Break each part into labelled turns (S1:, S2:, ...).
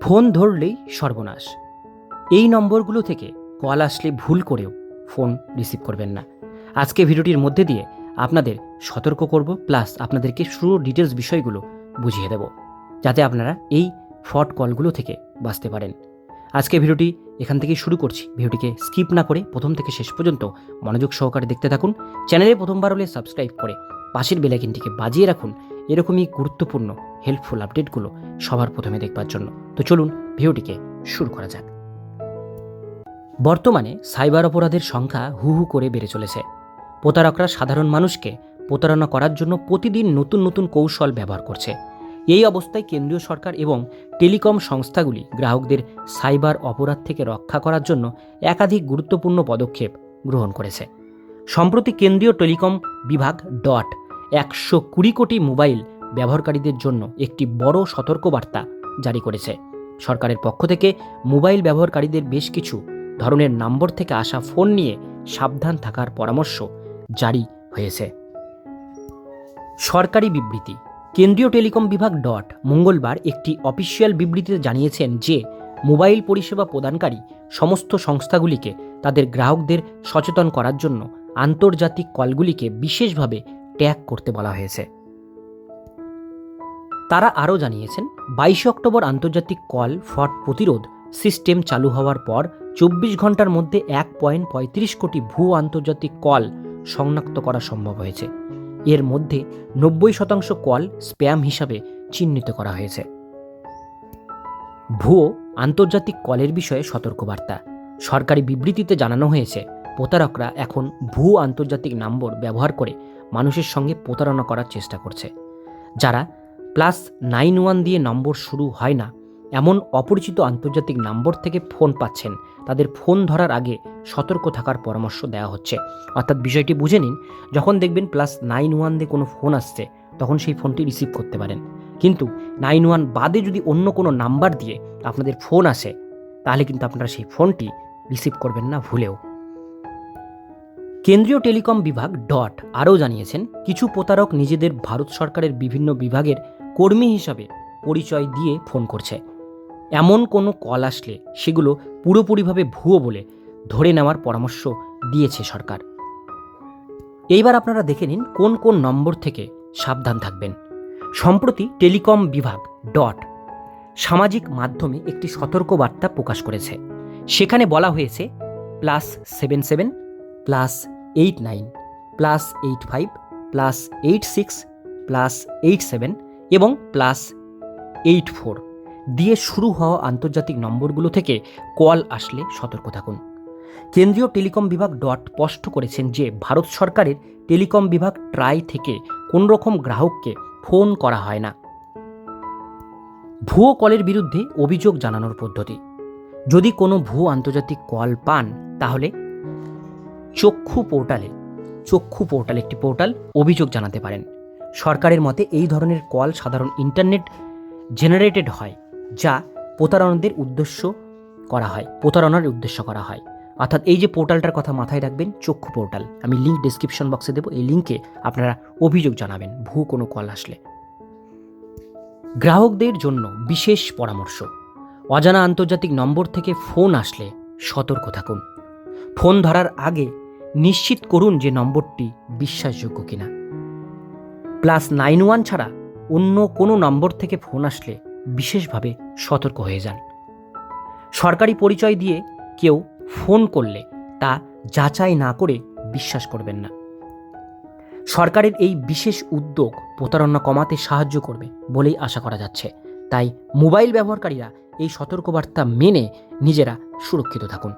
S1: Phone ধরলেই সর্বনাশ। এই নম্বরগুলো থেকে কল আসলে ভুল করেও ফোন রিসিভ করবেন না। আজকে ভিডিওটির মধ্যে দিয়ে আপনাদের সতর্ক করব, প্লাস আপনাদেরকে শুরু ডিটেলস বিষয়গুলো বুঝিয়ে দেব, যাতে আপনারা এই ফ্রড কলগুলো থেকে বাঁচতে পারেন। আজকে ভিডিওটি এখান থেকেই শুরু করছি। ভিডিওটিকে স্কিপ না করে প্রথম থেকে শেষ পর্যন্ত মনোযোগ সহকারে দেখতে থাকুন। চ্যানেলে প্রথমবার হলে সাবস্ক্রাইব করে পাশের বেলাইকিনটিকে বাজিয়ে রাখুন এরকমই গুরুত্বপূর্ণ হেল্পফুল আপডেটগুলো সবার প্রথমে দেখবার জন্য। তো চলুন ভিডিওটিকে শুরু করা যাক। বর্তমানে সাইবার অপরাধের সংখ্যা হু হু করে বেড়ে চলেছে। প্রতারকরা সাধারণ মানুষকে প্রতারণা করার জন্য প্রতিদিন নতুন নতুন কৌশল ব্যবহার করছে। এই অবস্থায় কেন্দ্রীয় সরকার এবং টেলিকম সংস্থাগুলি গ্রাহকদের সাইবার অপরাধ থেকে রক্ষা করার জন্য একাধিক গুরুত্বপূর্ণ পদক্ষেপ গ্রহণ করেছে। সম্প্রতি কেন্দ্রীয় টেলিকম বিভাগ ডট একশো কুড়ি কোটি মোবাইল ব্যবহারকারীদের জন্য একটি বড় সতর্কবার্তা জারি করেছে। সরকারের পক্ষ থেকে মোবাইল ব্যবহারকারীদের বেশ কিছু ধরনের নম্বর থেকে আসা ফোন নিয়ে সাবধান থাকার পরামর্শ জারি হয়েছে। সরকারি বিবৃতি। কেন্দ্রীয় টেলিকম বিভাগ ডট মঙ্গলবার একটি অফিসিয়াল বিবৃতিতে জানিয়েছেন যে, মোবাইল পরিষেবা প্রদানকারী সমস্ত সংস্থাগুলিকে তাদের গ্রাহকদের সচেতন করার জন্য আন্তর্জাতিক কলগুলিকে বিশেষভাবে ট্যাগ করতে বলা হয়েছে। তারা আরও জানিয়েছেন, বাইশে অক্টোবর আন্তর্জাতিক কল ফ্রড প্রতিরোধ সিস্টেম চালু হওয়ার পর চব্বিশ ঘণ্টার মধ্যে এক পয়েন্ট পঁয়ত্রিশ কোটি ভূ আন্তর্জাতিক কল শনাক্ত করা সম্ভব হয়েছে। এর মধ্যে নব্বই শতাংশ কল স্প্যাম হিসাবে চিহ্নিত করা হয়েছে। ভুয়ো আন্তর্জাতিক কলের বিষয়ে সতর্কবার্তা। সরকারি বিবৃতিতে জানানো হয়েছে প্রতারকরা এখন ভূ আন্তর্জাতিক নম্বর ব্যবহার করে মানুষের সঙ্গে প্রতারণা করার চেষ্টা করছে। যারা প্লাস নাইন ওয়ান দিয়ে নম্বর শুরু হয় না, এমন অপরিচিত আন্তর্জাতিক নম্বর থেকে ফোন পাচ্ছেন, তাদের ফোন ধরার আগে সতর্ক থাকার পরামর্শ দেওয়া হচ্ছে। অর্থাৎ বিষয়টি বুঝে নিন, যখন দেখবেন প্লাস নাইন ওয়ান দিয়ে কোনো ফোন আসছে, তখন সেই ফোনটি রিসিভ করতে পারেন। কিন্তু নাইন ওয়ান বাদে যদি অন্য কোনো নাম্বার দিয়ে আপনাদের ফোন আসে, তাহলে কিন্তু আপনারা সেই ফোনটি রিসিভ করবেন না ভুলেও। কেন্দ্রীয় টেলিকম বিভাগ ডট আরও জানিয়েছেন, কিছু প্রতারক নিজেদের ভারত সরকারের বিভিন্ন বিভাগের কর্মী হিসাবে পরিচয় দিয়ে ফোন করছে। এমন কোনো কল আসলে সেগুলো পুরোপুরিভাবে ভুয়ো বলে ধরে নেওয়ার পরামর্শ দিয়েছে সরকার। এইবার আপনারা দেখে নিন কোন কোন নম্বর থেকে সাবধান থাকবেন। সম্প্রতি টেলিকম বিভাগ ডট সামাজিক মাধ্যমে একটি সতর্কবার্তা প্রকাশ করেছে। সেখানে বলা হয়েছে, plus seven seven, plus eight nine plus eight five plus eight six plus eight seven এবং প্লাস এইট ফোর দিয়ে শুরু হওয়া আন্তর্জাতিক নম্বরগুলো থেকে কল আসলে সতর্ক থাকুন। কেন্দ্রীয় টেলিকম বিভাগ ডট স্পষ্ট করেছেন যে ভারত সরকারের টেলিকম বিভাগ ট্রাই থেকে কোন রকম গ্রাহককে ফোন করা হয় না। ভুয়ো কলের বিরুদ্ধে অভিযোগ জানানোর পদ্ধতি। যদি কোনো ভুয়ো আন্তর্জাতিক কল পান, তাহলে চক্ষু পোর্টালে, চক্ষু পোর্টাল একটি পোর্টাল অভিযোগ জানাতে পারেন। সরকারের মতে এই ধরনের কল সাধারণ ইন্টারনেট জেনারেটেড হয়, যা প্রতারণাদের উদ্দেশ্য করা হয়, প্রতারণার উদ্দেশ্য করা হয়। অর্থাৎ এই যে পোর্টালটার কথা মাথায় রাখবেন, চক্ষু পোর্টাল, আমি লিঙ্ক ডিসক্রিপশন বক্সে দেবো, এই লিঙ্কে আপনারা অভিযোগ জানাবেন, ভূ কোনো কল আসলে। গ্রাহকদের জন্য বিশেষ পরামর্শ, অজানা আন্তর্জাতিক নম্বর থেকে ফোন আসলে সতর্ক থাকুন। ফোন ধরার আগে নিশ্চিত করুন যে নম্বরটি বিশ্বাসযোগ্য কিনা। প্লাস নাইন ওয়ান ছাড়া অন্য কোনো নম্বর থেকে ফোন আসলে বিশেষভাবে সতর্ক হয়ে যান। সরকারি পরিচয় দিয়ে কেউ ফোন করলে তা যাচাই না করে বিশ্বাস করবেন না। সরকারের এই বিশেষ উদ্যোগ প্রতারণা কমাতে সাহায্য করবে বলেই আশা করা যাচ্ছে। তাই মোবাইল ব্যবহারকারীরা এই সতর্কবার্তা মেনে নিজেরা সুরক্ষিত থাকুন।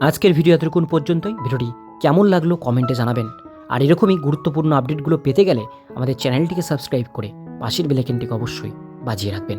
S1: আজকের ভিডিও এতটুকুন পর্যন্তই। ভিডিওটি কেমন লাগল কমেন্টে জানাবেন। আর এরকমই গুরুত্বপূর্ণ আপডেটগুলো পেতে গেলে আমাদের চ্যানেলটিকে সাবস্ক্রাইব করে পাশের বেলাইকেনটিকে অবশ্যই বাজিয়ে রাখবেন।